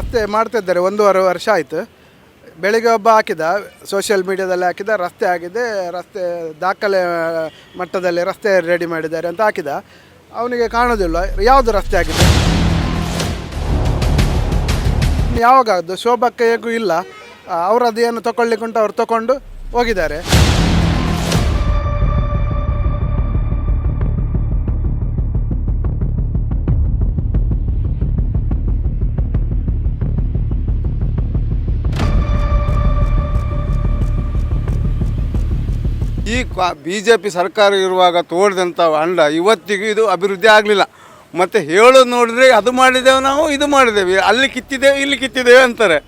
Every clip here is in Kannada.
ರಸ್ತೆ ಮಾಡ್ತಿದ್ದಾರೆ ಒಂದೂವರೆ ವರ್ಷ ಆಯಿತು. ಬೆಳಿಗ್ಗೆ ಒಬ್ಬ ಹಾಕಿದ ಸೋಷಿಯಲ್ ಮೀಡಿಯಾದಲ್ಲಿ ಹಾಕಿದ, ರಸ್ತೆ ಆಗಿದೆ, ರಸ್ತೆ ದಾಖಲೆ ಮಟ್ಟದಲ್ಲಿ ರಸ್ತೆ ರೆಡಿ ಮಾಡಿದ್ದಾರೆ ಅಂತ ಹಾಕಿದ. ಅವನಿಗೆ ಕಾಣೋದಿಲ್ಲ, ಯಾವುದು ರಸ್ತೆ ಆಗಿದೆ? ಯಾವಾಗ ಅದು ಶೋಭಕ್ಕೆ ಹೇಗೂ ಇಲ್ಲ. ಅವರದ್ದು ಏನು ತಗೊಳ್ಳಿಕ್ಕುಂಟು ಅವ್ರು ತಗೊಂಡು ಹೋಗಿದ್ದಾರೆ. ಈ ಬಿ ಜೆ ಪಿ ಸರ್ಕಾರ ಇರುವಾಗ ತೋಡಿದಂಥ ಅಂಡ ಇವತ್ತಿಗೂ ಇದು ಅಭಿವೃದ್ಧಿ ಆಗಲಿಲ್ಲ. ಮತ್ತು ಹೇಳೋದು ನೋಡಿದ್ರೆ ಅದು ಮಾಡಿದ್ದೇವೆ ನಾವು, ಇದು ಮಾಡಿದ್ದೇವೆ. ಅಲ್ಲಿ ಕಿತ್ತಿದ್ದೇವೆ, ಇಲ್ಲಿ ಕಿತ್ತಿದ್ದೇವೆ ಅಂತಾರೆ.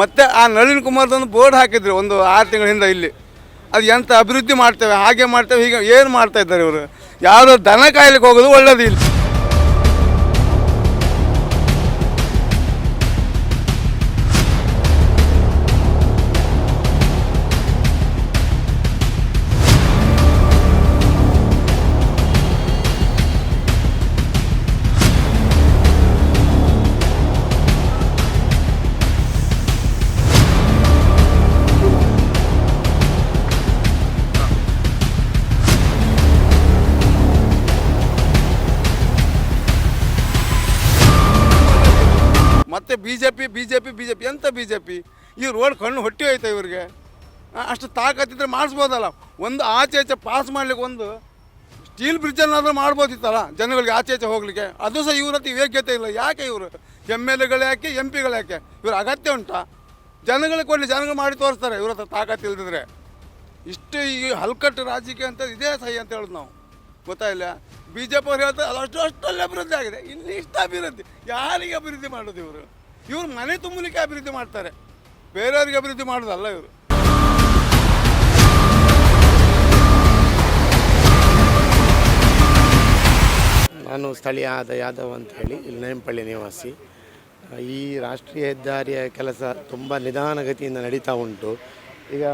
ಮತ್ತು ಆ ನಳಿನ್ ಕುಮಾರ್ದೊಂದು ಬೋರ್ಡ್ ಹಾಕಿದ್ರು ಒಂದು ಆರು ತಿಂಗಳ ಹಿಂದೆ ಇಲ್ಲಿ. ಅದು ಎಂಥ ಅಭಿವೃದ್ಧಿ ಮಾಡ್ತೇವೆ, ಹಾಗೆ ಮಾಡ್ತೇವೆ, ಹೀಗೆ, ಏನು ಮಾಡ್ತಾ ಇದ್ದಾರೆ ಇವರು? ಯಾವುದೋ ದನ ಕಾಯ್ಲಿಕ್ಕೆ ಹೋಗೋದು ಒಳ್ಳೇದು ಮತ್ತೆ B J P B J P B J P ಎಂಥ ಬಿ ಜೆ ಪಿ ಈ ರೋಡ್ ಕಣ್ಣು ಹೊಟ್ಟೆ ಹೋಯ್ತಾ ಇವ್ರಿಗೆ. ಅಷ್ಟು ತಾಕತ್ತಿದ್ರೆ ಮಾಡಿಸ್ಬೋದಲ್ಲ? ಒಂದು ಆಚೆ ಆಚೆ ಪಾಸ್ ಮಾಡ್ಲಿಕ್ಕೆ ಒಂದು ಸ್ಟೀಲ್ ಬ್ರಿಡ್ಜನ್ನಾದರೂ ಮಾಡ್ಬೋದಿತ್ತಲ್ಲ ಜನಗಳಿಗೆ ಆಚೆ ಆಚೆ ಹೋಗಲಿಕ್ಕೆ? ಅದು ಸಹ ಇವ್ರ ಹತ್ರ ಯೋಗ್ಯತೆ ಇಲ್ಲ. ಯಾಕೆ ಇವರು? ಎಂ ಎಲ್ ಎಗಳು ಯಾಕೆ, ಎಂ ಪಿಗಳು ಯಾಕೆ? ಇವ್ರ ಅಗತ್ಯ ಉಂಟಾ? ಜನಗಳಿಗೆ ಕೊಡಲಿ, ಜನಗಳು ಮಾಡಿ ತೋರಿಸ್ತಾರೆ ಇವ್ರ ಹತ್ರ ತಾಕತ್ತು ಇಲ್ದಿದ್ರೆ. ಇಷ್ಟು ಈ ಹಲ್ಕಟ್ಟು ರಾಜಕೀಯ ಅಂತ ಇದೇ ಸಹಿ ಅಂತ ಹೇಳೋದು ನಾವು. ಗೊತ್ತಾಯಿಲ್ಲ ಬಿ ಜೆ ಪಿ ಅವ್ರು ಹೇಳ್ತಾರೆ ಅದು ಅಷ್ಟು ಅಷ್ಟಲ್ಲಿ ಅಭಿವೃದ್ಧಿ ಆಗಿದೆ. ಇಲ್ಲಿ ಇಷ್ಟು ಅಭಿವೃದ್ಧಿ. ಯಾರಿಗೆ ಅಭಿವೃದ್ಧಿ ಮಾಡೋದು ಇವರು? ಇವರು ಮನೆ ತುಂಬಲಿಕ್ಕೆ ಅಭಿವೃದ್ಧಿ ಮಾಡ್ತಾರೆ. ಬೇರೆಯವ್ರಿಗೆ ಅಭಿವೃದ್ಧಿ ಮಾಡೋದಲ್ಲ ಇವರು. ನಾನು ಸ್ಥಳೀಯ ಆದ ಯಾದವ್ ಅಂತ ಹೇಳಿ, ಇಲ್ಲಿ ನೇಂಪಳ್ಳಿ ನಿವಾಸಿ. ಈ ರಾಷ್ಟ್ರೀಯ ಹೆದ್ದಾರಿಯ ಕೆಲಸ ತುಂಬ ನಿಧಾನಗತಿಯಿಂದ ನಡೀತಾ ಉಂಟು. ಈಗ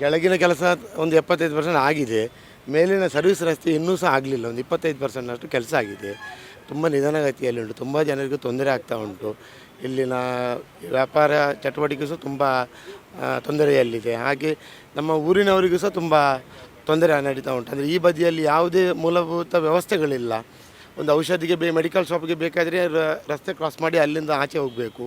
ಕೆಳಗಿನ ಕೆಲಸ ಒಂದು ಎಪ್ಪತ್ತೈದು ಪರ್ಸೆಂಟ್ ಆಗಿದೆ. ಮೇಲಿನ ಸರ್ವಿಸ್ ರಸ್ತೆ ಇನ್ನೂ ಸಹ ಆಗಲಿಲ್ಲ. ಒಂದು ಇಪ್ಪತ್ತೈದು ಪರ್ಸೆಂಟ್ನಷ್ಟು ಕೆಲಸ ಆಗಿದೆ. ತುಂಬ ನಿಧಾನಗತಿಯಲ್ಲಿ ಉಂಟು. ತುಂಬ ಜನರಿಗೂ ತೊಂದರೆ ಆಗ್ತಾ ಉಂಟು. ಇಲ್ಲಿನ ವ್ಯಾಪಾರ ಚಟುವಟಿಕೆ ಸಹ ತುಂಬ ತೊಂದರೆಯಲ್ಲಿದೆ. ಹಾಗೆ ನಮ್ಮ ಊರಿನವರಿಗೂ ಸಹ ತುಂಬ ತೊಂದರೆ ನಡೀತಾ ಉಂಟು. ಅಂದರೆ ಈ ಬದಿಯಲ್ಲಿ ಯಾವುದೇ ಮೂಲಭೂತ ವ್ಯವಸ್ಥೆಗಳಿಲ್ಲ. ಒಂದು ಔಷಧಿಗೆ ಬೇ ಮೆಡಿಕಲ್ ಶಾಪ್ಗೆ ಬೇಕಾದರೆ ರಸ್ತೆ ಕ್ರಾಸ್ ಮಾಡಿ ಅಲ್ಲಿಂದ ಆಚೆ ಹೋಗಬೇಕು.